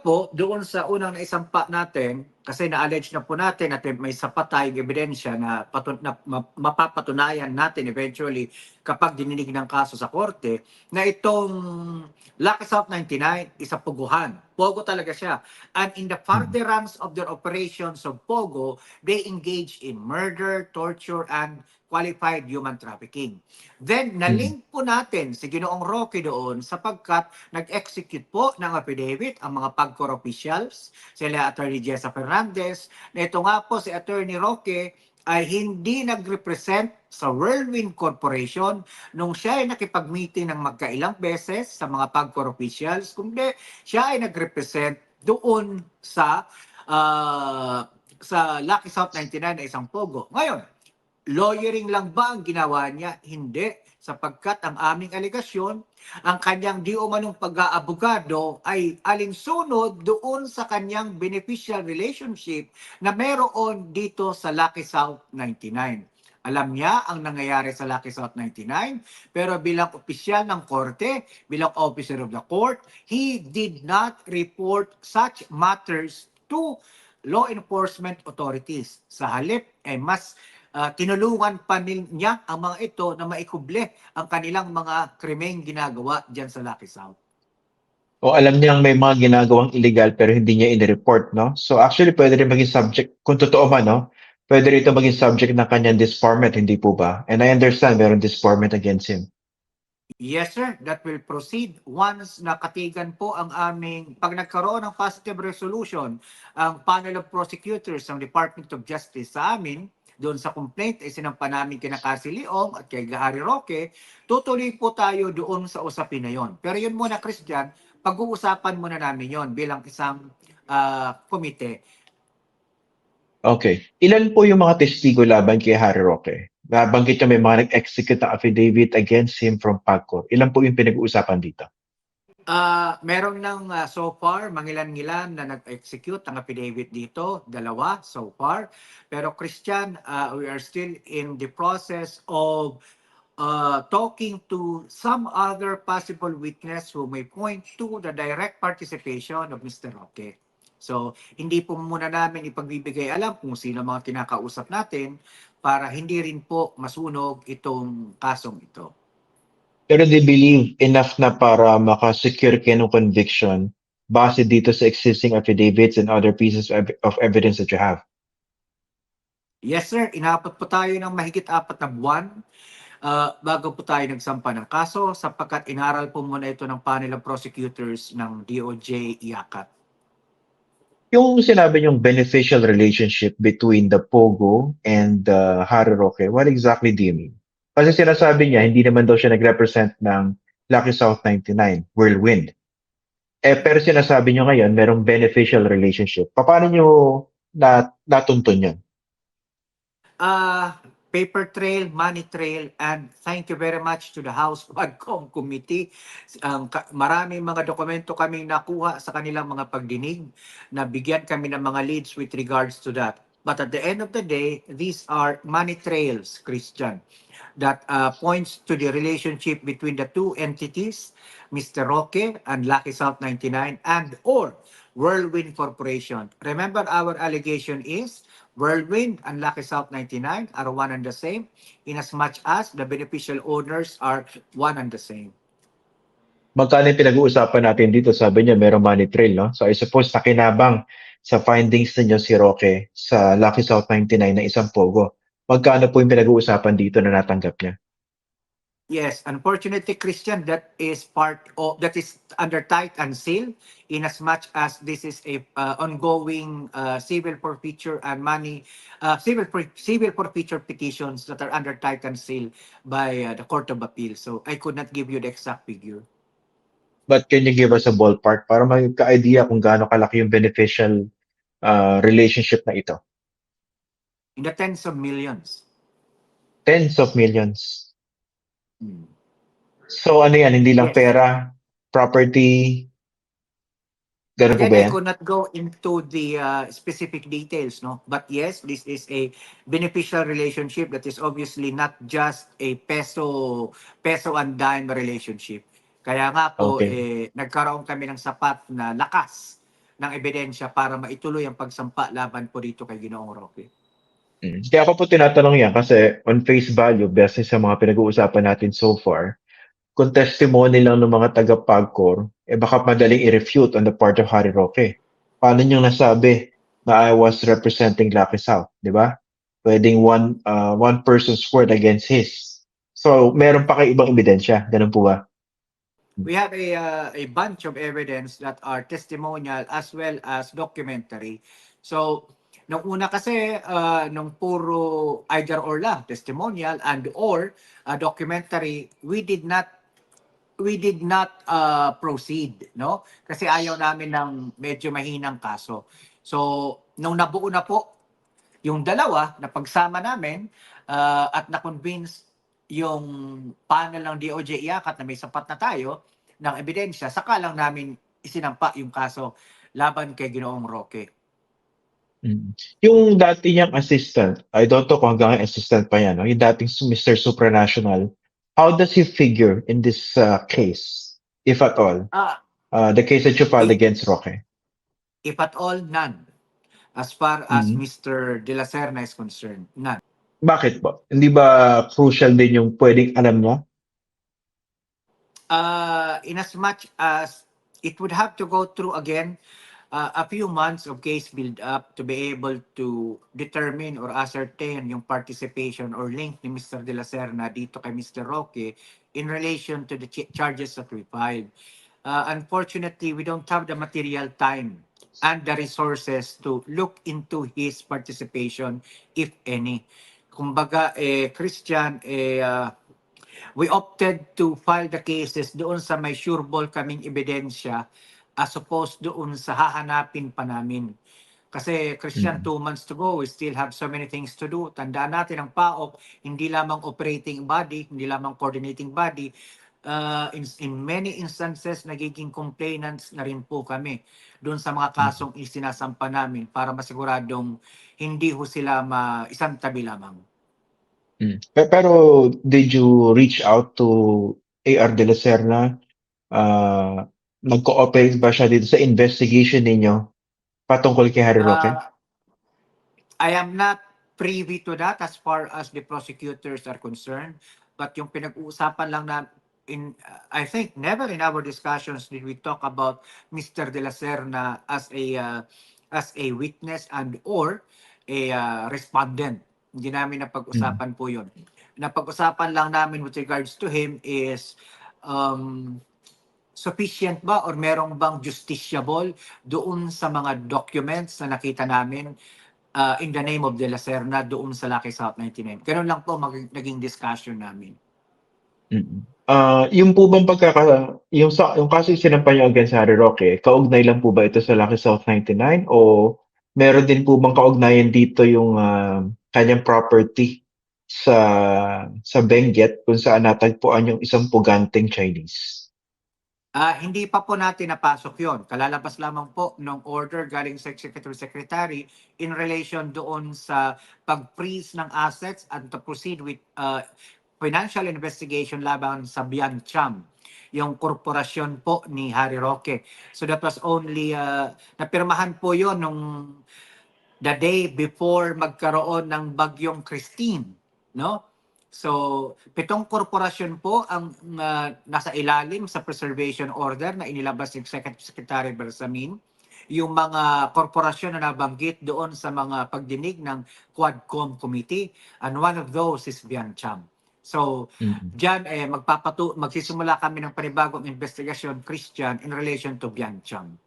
po, doon sa unang naisampa natin, kasi na-allege na po natin at may sapat tayong ebidensya na, patun- na ma- mapapatunayan natin eventually kapag dininig ng kaso sa korte, na itong Lucky South 99 is a puguhan. Pogo talaga siya. And in the furtherance of their operations of Pogo, they engage in murder, torture, and qualified human trafficking. Then, nalink po natin si Ginoong Roque doon sapagkat nag-execute po ng affidavit ang mga PAGCOR officials, sila Attorney Jessa Fernandez, na ito nga po si Attorney Roque ay hindi nag-represent sa Whirlwind Corporation nung siya ay nakipag-meeting ng magkailang beses sa mga PAGCOR officials, kundi siya ay nag-represent doon sa ah, sa Lucky South 99 na isang pogo. Ngayon, lawyering lang ba ang ginawa niya? Hindi. Sapagkat ang aming aligasyon, ang kanyang di umanong pag-aabogado ay alinsunod doon sa kanyang beneficial relationship na meron dito sa Lucky South 99. Alam niya ang nangyayari sa Lucky South 99, pero bilang opisyal ng korte, bilang officer of the court, he did not report such matters to law enforcement authorities. Sa halip, eh, mas ah, tinulungan pa niya ang mga ito na maikuble ang kanilang mga krimeng ginagawa dyan sa Lucky South. O alam niyang may mga ginagawang illegal pero hindi niya in-report, no? So actually, pwede rin maging subject, kung totoo man, no? Pwede rin ito maging subject ng kanyang disbarment, hindi po ba? And I understand meron disbarment against him. Yes, sir. That will proceed once nakatigan po ang aming, pag nagkaroon ng positive resolution, ang panel of prosecutors ng Department of Justice sa amin, doon sa complaint ay sinampa namin kina Cassie Leong at kay Gary Roque, tutuloy po tayo doon sa usapin na yon. Pero yun muna, Christian, pag-uusapan muna namin yon bilang isang ah, komite. Okay. Ilan po yung mga testigo laban kay Harry Roque? Nabanggit niya may mga nag-execute ng affidavit against him from PAGCOR. Ilan po yung pinag-uusapan dito? Ah, meron ng ah, so far mangilan-ngilan na nag-execute ng affidavit dito, dalawa so far. Pero Christian, ah, we are still in the process of uh, talking to some other possible witness who may point to the direct participation of Mr. Roque. So, hindi po muna namin ipagbibigay alam kung sino mga kinakausap natin para hindi rin po masunog itong kasong ito. Pero they believe enough na para makasecure kayo ng conviction base dito sa existing affidavits and other pieces of ev- of evidence that you have. Yes sir, inabot po tayo ng mahigit apat na buwan ah, bago po tayo nagsampa ng kaso sapagkat inaral po muna ito ng panel of prosecutors ng DOJ IACAT. Yung sinabi niyong beneficial relationship between the Pogo and the Harry Roque, what exactly do you mean? Kasi sinasabi niya, hindi naman daw siya nag-represent ng Lucky South 99, Whirlwind. Eh, pero sinasabi niyo ngayon, merong beneficial relationship. Paano niyo na, natuntun yun? Ah, paper trail, money trail, and thank you very much to the House Wadcom Committee. Ka- maraming mga dokumento kaming nakuha sa kanilang mga pagdinig na bigyan kami ng mga leads with regards to that. But at the end of the day, these are money trails, Christian, that uh, points to the relationship between the two entities, Mr. Roque and Lucky South 99, and or Whirlwind Corporation. Remember, our allegation is Whirlwind and Lucky South 99 are one and the same, in as much as the beneficial owners are one and the same. Magkano pinag-uusapan natin dito? Sabi niya, merong money trail, no? So I suppose nakinabang sa findings ninyo si Roque sa Lucky South 99 na isang Pogo. Magkano po yung pinag-uusapan dito na natanggap niya? Yes, unfortunately, Christian, that is part of that is under tight and seal, in as much as this is a uh, ongoing uh, civil forfeiture and money uh, civil for, civil forfeiture petitions that are under tight and seal by uh, the Court of Appeal. So I could not give you the exact figure. But can you give us a ballpark para magka-idea kung gaano kalaki yung beneficial uh, relationship na ito? In the tens of millions. Tens of millions. Hmm. So ano yan, hindi lang Yes. pera, property, ganun po ba I yan? could not go into the uh, specific details, no. But yes, this is a beneficial relationship that is obviously not just a peso peso and dime relationship. Kaya nga po, Okay. eh, nagkaroon kami ng sapat na lakas ng ebidensya para maituloy ang pagsampa laban po dito kay Ginoong Roque. Mm. Kaya ako po tinatanong yan kasi on face value, base sa mga pinag-uusapan natin so far, kung testimony lang ng mga taga-PAGCOR, eh baka madaling i-refute on the part of Harry Roque. Paano niyong nasabi na I was representing Lucky South, di ba? Pwedeng one, uh, one person's word against his. So, meron pa kayo ibang ebidensya. Ganun po ba? We have a, uh, a bunch of evidence that are testimonial as well as documentary. So, nung una kasi, uh, nung puro either or lang, testimonial and or uh, documentary, we did not we did not uh, proceed, no? Kasi ayaw namin ng medyo mahinang kaso. So, nung nabuo na po yung dalawa na pagsama namin uh, at na-convince yung panel ng DOJ iyakat na may sapat na tayo ng ebidensya, saka lang namin isinampa yung kaso laban kay Ginoong Roque. Mm. Yung dati niyang assistant, I don't know kung hanggang assistant pa yan, no? yung dating Mr. Supranational, how does he figure in this uh, case, if at all? Ah, Uh, the case that you filed against Roque. if at all, none. As far as Mhm. Mr. De La Serna is concerned, none. Bakit po? Hindi ba crucial din yung pwedeng alam niya? Uh, in as much as it would have to go through again uh, a few months of case build up to be able to determine or ascertain yung participation or link ni Mr. De La Serna dito kay Mr. Roque in relation to the ch- charges that we filed. Uh, unfortunately, we don't have the material time and the resources to look into his participation, if any. Kumbaga, eh, Christian, eh, uh, we opted to file the cases doon sa may sureball kaming ebidensya as opposed doon sa hahanapin pa namin. Kasi Christian, Mm. two months to go, we still have so many things to do. Tandaan natin ang PAOK, hindi lamang operating body, hindi lamang coordinating body. Uh, in, in many instances, nagiging complainants na rin po kami doon sa mga kasong isinasampa namin para masiguradong hindi ho sila ma isang tabi lamang. Mm. Pe- Pero did you reach out to AR de la Serna? Uh, nag-cooperate ba siya dito sa investigation ninyo patungkol kay Harry Roque? Uh, I am not privy to that as far as the prosecutors are concerned. But yung pinag-uusapan lang na in I think never in our discussions did we talk about Mr. De La Serna as a uh, as a witness and or a uh, respondent. Hindi namin napag-usapan po 'yon. Napag-usapan lang namin with regards to him is um, sufficient ba or merong bang justiciable doon sa mga documents na nakita namin uh, in the name of De La Serna doon sa Lucky South 99. Ganun lang po mag- naging discussion namin. Mm. Ah, yung po bang pagkaka yung sa yung kaso yung sinampa niyo against Harry Roque, kaugnay lang po ba ito sa Lucky South 99 o meron din po bang kaugnayan dito yung ah, kanyang property sa sa Benguet kung saan natagpuan yung isang puganteng Chinese? Ah, hindi pa po natin napasok 'yon. Kalalabas lamang po ng order galing sa Executive Secretary in relation doon sa pag-freeze ng assets and to proceed with uh, financial investigation laban sa Biancham, yung korporasyon po ni Harry Roque. So that was only, uh, napirmahan po yon nung the day before magkaroon ng bagyong Christine, no? So, pitong korporasyon po ang uh, nasa ilalim sa preservation order na inilabas ni Secretary Bersamin. Yung mga korporasyon na nabanggit doon sa mga pagdinig ng Quadcom Committee and one of those is Biancham. So, Mm. Diyan, eh, magpapatu magsisimula kami ng panibagong investigasyon, Christian, in relation to Biancham.